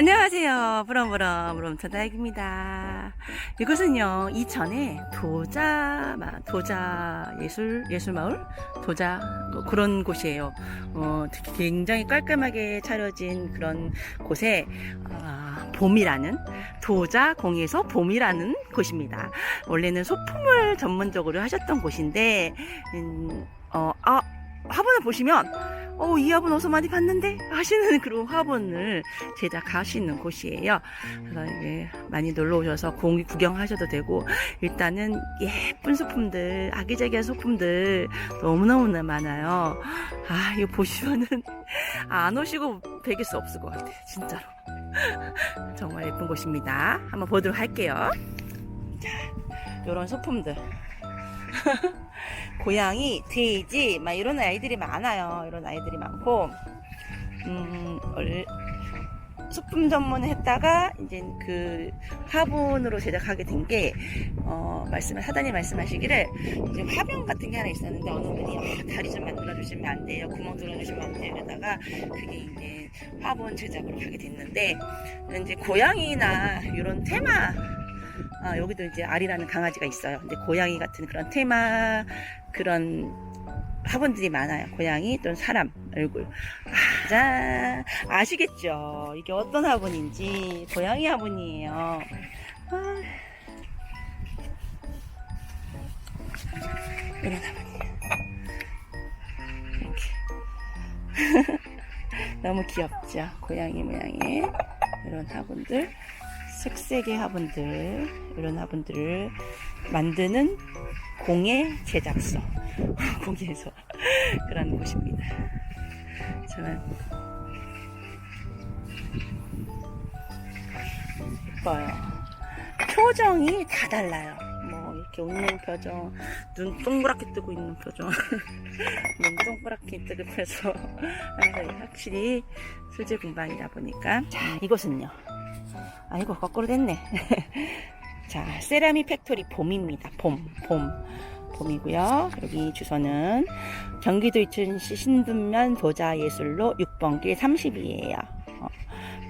안녕하세요. 부럼부럼 부럼터다익입니다. 이곳은요, 이천에 도자, 마- 도자 예술, 예술마을? 도자, 뭐 그런 곳이에요. 어, 굉장히 깔끔하게 차려진 그런 곳에, 아, 봄이라는, 도자 공에서 봄이라는 곳입니다. 원래는 소품을 전문적으로 하셨던 곳인데, 음, 어, 아, 화분을 보시면, 어, 이 화분 어디서 많이 봤는데? 하시는 그런 화분을 제작하시는 곳이에요. 그래서 많이 놀러 오셔서 공 구경하셔도 되고, 일단은 예쁜 소품들, 아기자기한 소품들 너무너무나 많아요. 아, 이거 보시면은 안 오시고 베길 수 없을 것 같아요. 진짜로. 정말 예쁜 곳입니다. 한번 보도록 할게요. 자, 요런 소품들. 고양이, 돼지, 막 이런 아이들이 많아요. 이런 아이들이 많고, 음, 얼- 소품 전문을 했다가 이제 그 화분으로 제작하게 된 게, 어, 말씀, 사단이 말씀하시기를, 이제 화병 같은 게 하나 있었는데, 어느 분이, 아, 다리 좀 만들어 주시면 안 돼요. 구멍 뚫어 주시면 안 돼요. 이러다가, 그게 이제 화분 제작으로 하게 됐는데, 이제 고양이나 이런 테마, 아, 여기도 이제 아리라는 강아지가 있어요. 근데 고양이 같은 그런 테마 그런 화분들이 많아요. 고양이 또는 사람 얼굴. 아, 짠 아시겠죠? 이게 어떤 화분인지 고양이 화분이에요. 아. 이런 화분이에요. 너무 귀엽죠? 고양이 모양의 이런 화분들. 색색의 화분들 이런 화분들을 만드는 공예 제작소 공예소 그런 곳입니다. 저는 예뻐요. 표정이 다 달라요. 뭐 이렇게 웃는 표정, 눈 동그랗게 뜨고 있는 표정, 눈 동그랗게 뜨고 해서 항상 확실히 수제 공방이다 보니까 자 이곳은요. 아이고 거꾸로 됐네. 자 세라믹 팩토리 봄입니다. 봄, 봄, 봄이고요. 여기 주소는 경기도 이천시 신분면 도자 예술로 6번 길 30이에요. 어,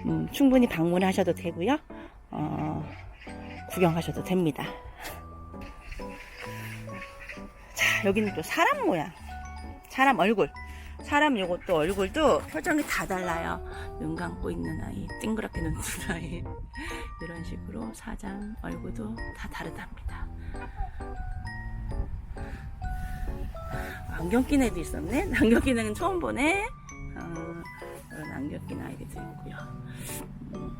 음, 충분히 방문하셔도 되고요. 어, 구경하셔도 됩니다. 자 여기는 또 사람 모양, 사람 얼굴. 사람 요것도 얼굴도 표정이 다 달라요. 눈 감고 있는 아이, 띵그랗게 눈 뜨는 아이. 이런 식으로 사장 얼굴도 다 다르답니다. 안경 낀 애도 있었네? 안경 낀 애는 처음 보네? 어, 이런 안경 낀 아이들도 있고요. 음.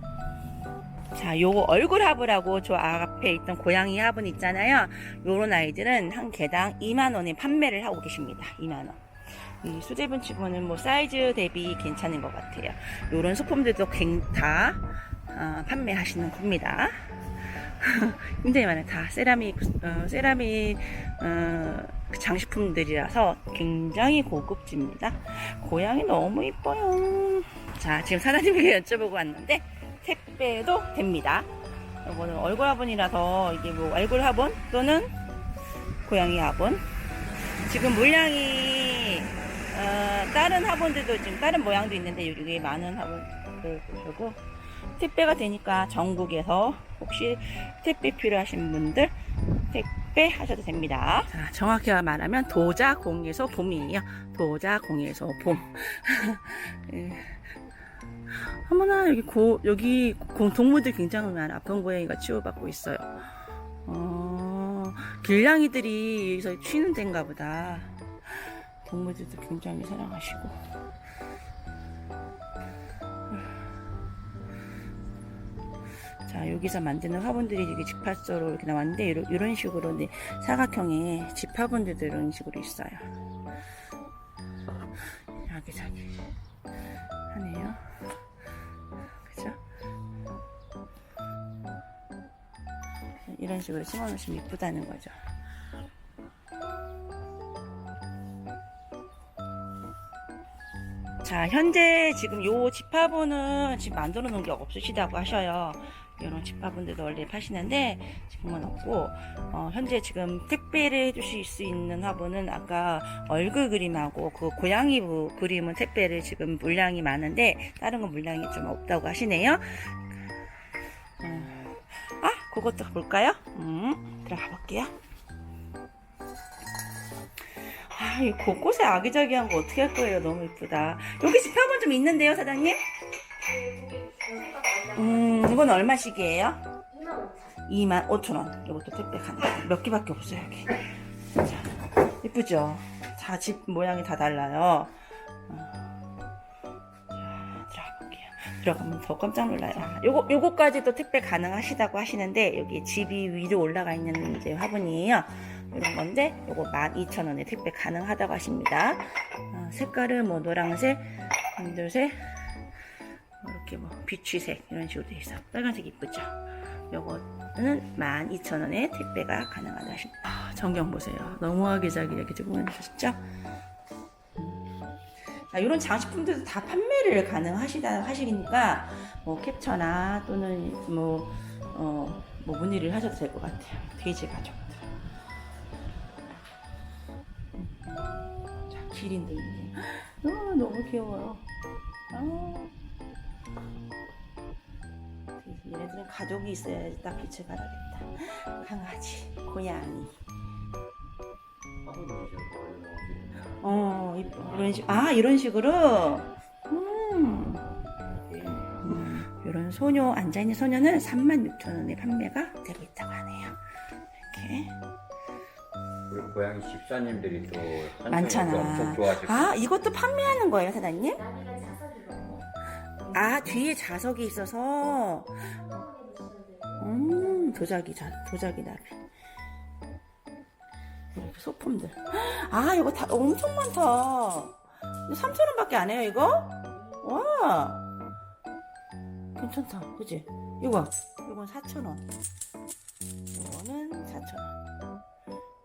자, 요거 얼굴 화분하고 저 앞에 있던 고양이 화분 있잖아요. 요런 아이들은 한 개당 2만원에 판매를 하고 계십니다. 2만원. 이 수제분 치고는 뭐 사이즈 대비 괜찮은 것 같아요. 이런 소품들도 굉- 다 어, 판매하시는 겁니다. 굉장히 많아요. 다 세라믹, 어, 세라믹 어, 그 장식품들이라서 굉장히 고급집니다. 고양이 너무 이뻐요. 자, 지금 사장님에게 여쭤보고 왔는데 택배도 됩니다. 이거는 얼굴 화분이라서 이게 뭐 얼굴 화분 또는 고양이 화분. 지금 물량이 어, 다른 화분들도 지금 다른 모양도 있는데 여기 많은 화분들 보시고 택배가 되니까 전국에서 혹시 택배 필요하신 분들 택배 하셔도 됩니다. 자, 정확히 말하면 도자 공에서 봄이에요. 도자 공에서 봄. 예. 어머나 여기 고 여기 고- 동물들 굉장히 많아. 아픈 고양이가 치료받고 있어요. 어, 길냥이들이 여기서 쉬는 데인가 보다. 동물들도 굉장히 사랑하시고. 자, 여기서 만드는 화분들이 이렇게 집합소로 이렇게 나왔는데, 이런, 식으로 네, 사각형의 집 화분들도 이런 식으로 있어요. 여기저기 이런 식으로 심어 놓으시면 이쁘다는 거죠. 자, 현재 지금 요 집화분은 지금 만들어 놓은 게 없으시다고 하셔요. 이런 집화분들도 원래 파시는데 지금은 없고 어, 현재 지금 택배를 해주실 수 있는 화분은 아까 얼굴 그림하고 그 고양이 부- 그림은 택배를 지금 물량이 많은데 다른 건 물량이 좀 없다고 하시네요. 음. 아, 그것도 볼까요? 음, 들어가 볼게요. 아, 이 곳곳에 아기자기한 거 어떻게 할 거예요? 너무 이쁘다. 여기 집화분 좀 있는데요, 사장님? 음, 이건 얼마씩이에요? 2만 5천 원. 이것도 택배 가능. 몇 개밖에 없어요, 여기. 자, 이쁘죠? 다 집 모양이 다 달라요. 어. 들어가면 더 깜짝 놀라요. 요거, 요거까지도 택배 가능하시다고 하시는데, 여기 집이 위로 올라가 있는 이제 화분이에요. 이런 건데, 요거 12,000원에 택배 가능하다고 하십니다. 어, 색깔은 뭐 노란색, 검정색, 이렇게 뭐 비취색 이런 식으로 돼 있어. 빨간색 이쁘죠? 요거는 12,000원에 택배가 가능하다 하십니다. 아, 전경 보세요. 너무 아기자기하게 주문하셨죠? 자, 이런 장식품들도 다 판매를 가능하시다 하시니까 뭐 캡처나 또는 뭐, 어, 뭐 문의를 하셔도 될 것 같아요. 돼지 가족들. 자, 기린도 있네. 아, 너무 귀여워요. 아. 얘네들은 가족이 있어야지 딱 빛을 발하겠다. 강아지, 고양이. 이런 식, 아, 이런 식으로? 음. 음, 이런 소녀, 앉아있는 소녀는 36,000원에 판매가 되고 있다고 하네요. 이렇게. 우리 고양이 집사님들이 또 많잖아. 엄청 좋아하시고 아, 이것도 판매하는 거예요, 사장님? 아, 뒤에 자석이 있어서. 음, 도자기, 자, 도자기 나비. 소품들. 아, 이거 다 엄청 많다. 3,000원 밖에 안 해요, 이거? 와. 괜찮다. 그지? 이거. 이건 4,000원. 이거는 4,000원.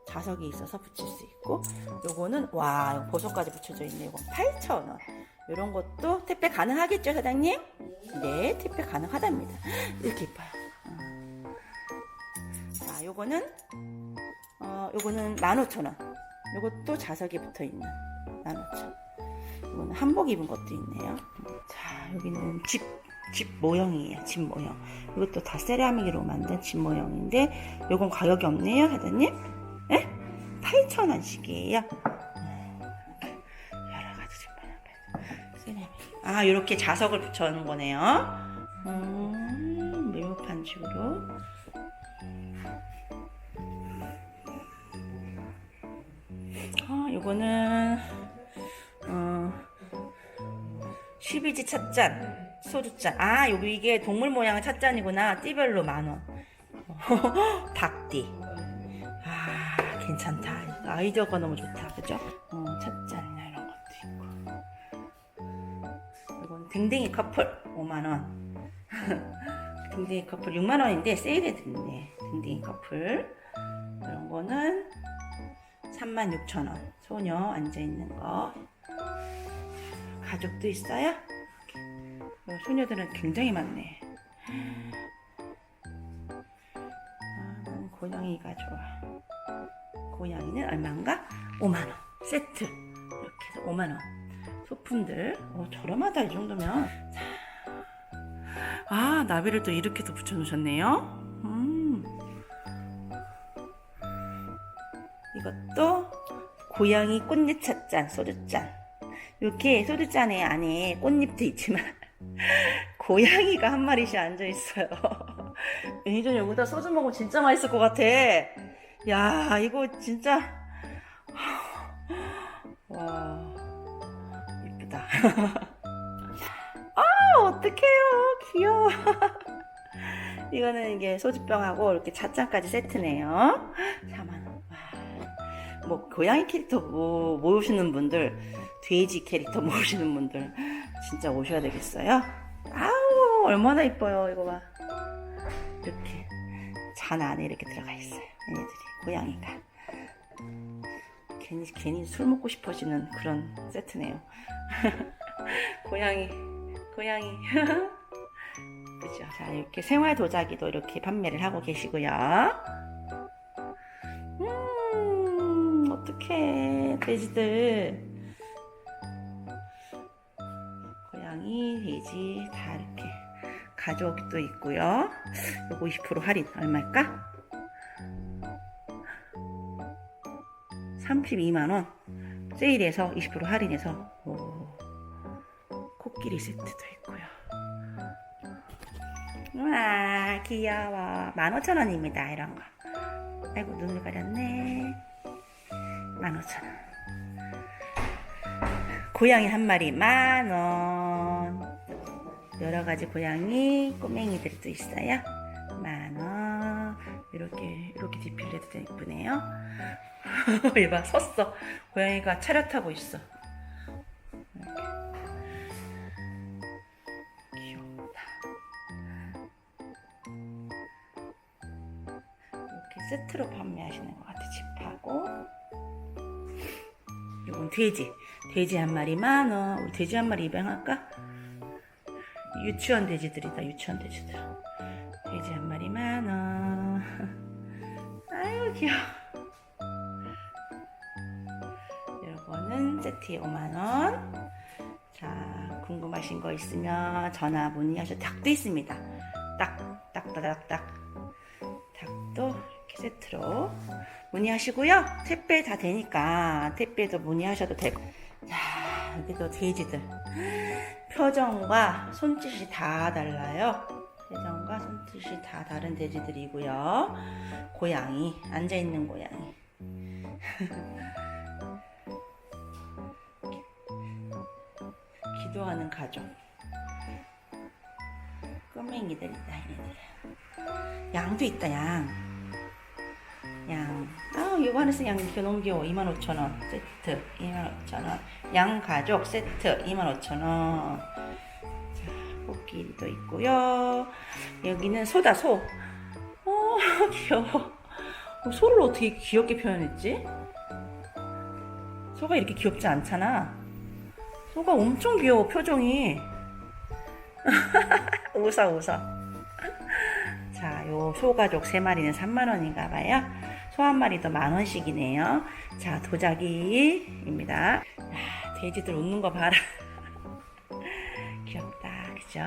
자석이 있어서 붙일 수 있고, 요거는, 와, 보석까지 붙여져 있네. 이거 8,000원. 이런 것도 택배 가능하겠죠, 사장님? 네, 택배 가능하답니다. 이렇게 이뻐요. 음. 자, 요거는, 어, 요거는 15,000원. 요것도 자석이 붙어 있는 15,000원. 이거는 한복 입은 것도 있네요. 자, 여기는 집, 집 모형이에요. 집 모형. 이것도 다 세라믹으로 만든 집 모형인데, 요건 가격이 없네요, 사장님? 예? 8,000원씩이에요. 여러 가지 집 모양. 세라믹. 아, 이렇게 자석을 붙여놓은 거네요. 음, 요거는, 어, 12지 찻잔, 소주잔. 아, 여기 이게 동물 모양의 찻잔이구나. 띠별로 만 원. 닭띠. 아, 괜찮다. 아이디어가 너무 좋다. 그죠? 어, 찻잔이나 이런 것도 있고. 이건 댕댕이 커플 5만원. 댕댕이 커플 6만원인데 세일에 됐네. 댕댕이 커플. 이런 거는 36,000원. 소녀 앉아있는 거. 가족도 있어요? 이렇게. 소녀들은 굉장히 많네. 아, 난 고양이가 좋아. 고양이는 얼마인가? 5만원. 세트. 이렇게 해서 5만원. 소품들. 어, 저렴하다, 이 정도면. 자. 아, 나비를 또 이렇게도 붙여놓으셨네요. 고양이 꽃잎 찻잔, 소주잔. 이렇게 소주잔에 안에 꽃잎도 있지만, 고양이가 한 마리씩 앉아있어요. 매니저 여기다 소주 먹으면 진짜 맛있을 것 같아. 야, 이거 진짜. 와, 이쁘다. 아, 어떡해요. 귀여워. 이거는 이게 소주병하고 이렇게 찻잔까지 세트네요. 4만원. 와. 뭐, 고양이 캐릭터 모, 모으시는 분들, 돼지 캐릭터 모으시는 분들, 진짜 오셔야 되겠어요. 아우, 얼마나 이뻐요. 이거 봐. 이렇게. 잔 안에 이렇게 들어가 있어요. 얘네들이, 고양이가. 괜히, 괜히 술 먹고 싶어지는 그런 세트네요. 고양이, 고양이. 예쁘죠. 자, 이렇게 생활 도자기도 이렇게 판매를 하고 계시고요. 어떡해. 돼지들. 고양이, 돼지, 다 이렇게 가족도 있고요. 요거 20% 할인 얼마일까? 32만원. 세일해서 20% 할인해서, 오, 코끼리 세트도 있고요. 우와 귀여워 15,000원입니다 이런 거 아이고 눈을 가렸네 15,000원. 고양이 한 마리 만원. 여러 가지 고양이 꼬맹이들도 있어요. 만원. 이렇게 이렇게 디필레도 되게 이쁘네요. 얘 봐 섰어. 고양이가 차렷 하고 있어. 이렇게 귀엽다. 이렇게 세트로 판 이건 돼지. 돼지 한 마리 만원 우리 돼지 한 마리 입양할까? 유치원 돼지들이다 유치원 돼지들. 돼지 한 마리 만 원 아유 귀여워. 이거는 세트에 5만원. 자 궁금하신 거 있으면 전화 문의하셔도 닭도 있습니다. 딱, 딱, 딱, 딱, 딱. 닭도 세트로 문의하시고요. 택배 다 되니까 택배도 문의하셔도 되고. 자, 여기도 돼지들. 표정과 손짓이 다 달라요. 표정과 손짓이 다 다른 돼지들이고요. 고양이, 앉아있는 고양이. 기도하는 가족. 꼬맹이들이다, 얘네들. 양도 있다, 양. 양. 하나씩 양 너무 귀여워. 25,000원 세트. 25,000원. 양 가족 세트. 25,000원. 자, 코끼리도 있고요. 여기는 소다, 소. 어, 귀여워. 어, 소를 어떻게 귀엽게 표현했지? 소가 이렇게 귀엽지 않잖아. 소가 엄청 귀여워, 표정이. 웃어, 웃어. 자, 요 소가족 세 마리는 3만원인가 봐요. 소 한 마리도 만원씩이네요. 자, 도자기입니다. 아, 돼지들 웃는 거 봐라. 귀엽다. 그죠?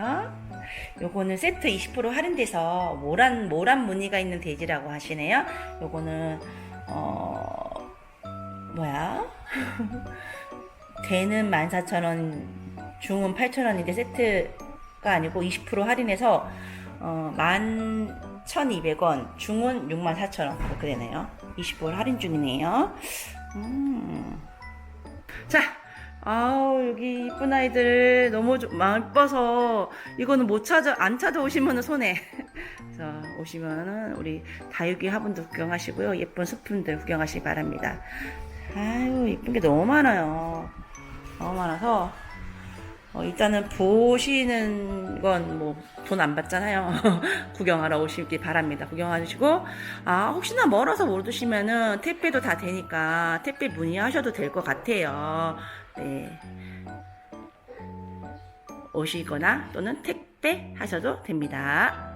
요거는 세트 20% 할인돼서 모란, 모란 무늬가 있는 돼지라고 하시네요. 요거는, 어, 뭐야? 대는 14,000원, 중은 8,000원인데 세트가 아니고 20% 할인해서 어, 11,200원, 중은 64,000원 그렇게 되네요. 20% 할인 중이네요. 음. 자, 아우 여기 이쁜 아이들 너무 좀 마음 예뻐서 이거는 못 찾아 안 찾아오시면은 손해. 그래서 오시면은 우리 다육이 화분도 구경하시고요. 예쁜 소품들 구경하시기 바랍니다. 아유 이쁜 게 너무 많아요. 너무 많아서 어, 일단은 보시는 건 뭐 돈 안 받잖아요. 구경하러 오시기 바랍니다. 구경하시고 아 혹시나 멀어서 못 오시면은 택배도 다 되니까 택배 문의하셔도 될 것 같아요. 네. 오시거나 또는 택배 하셔도 됩니다.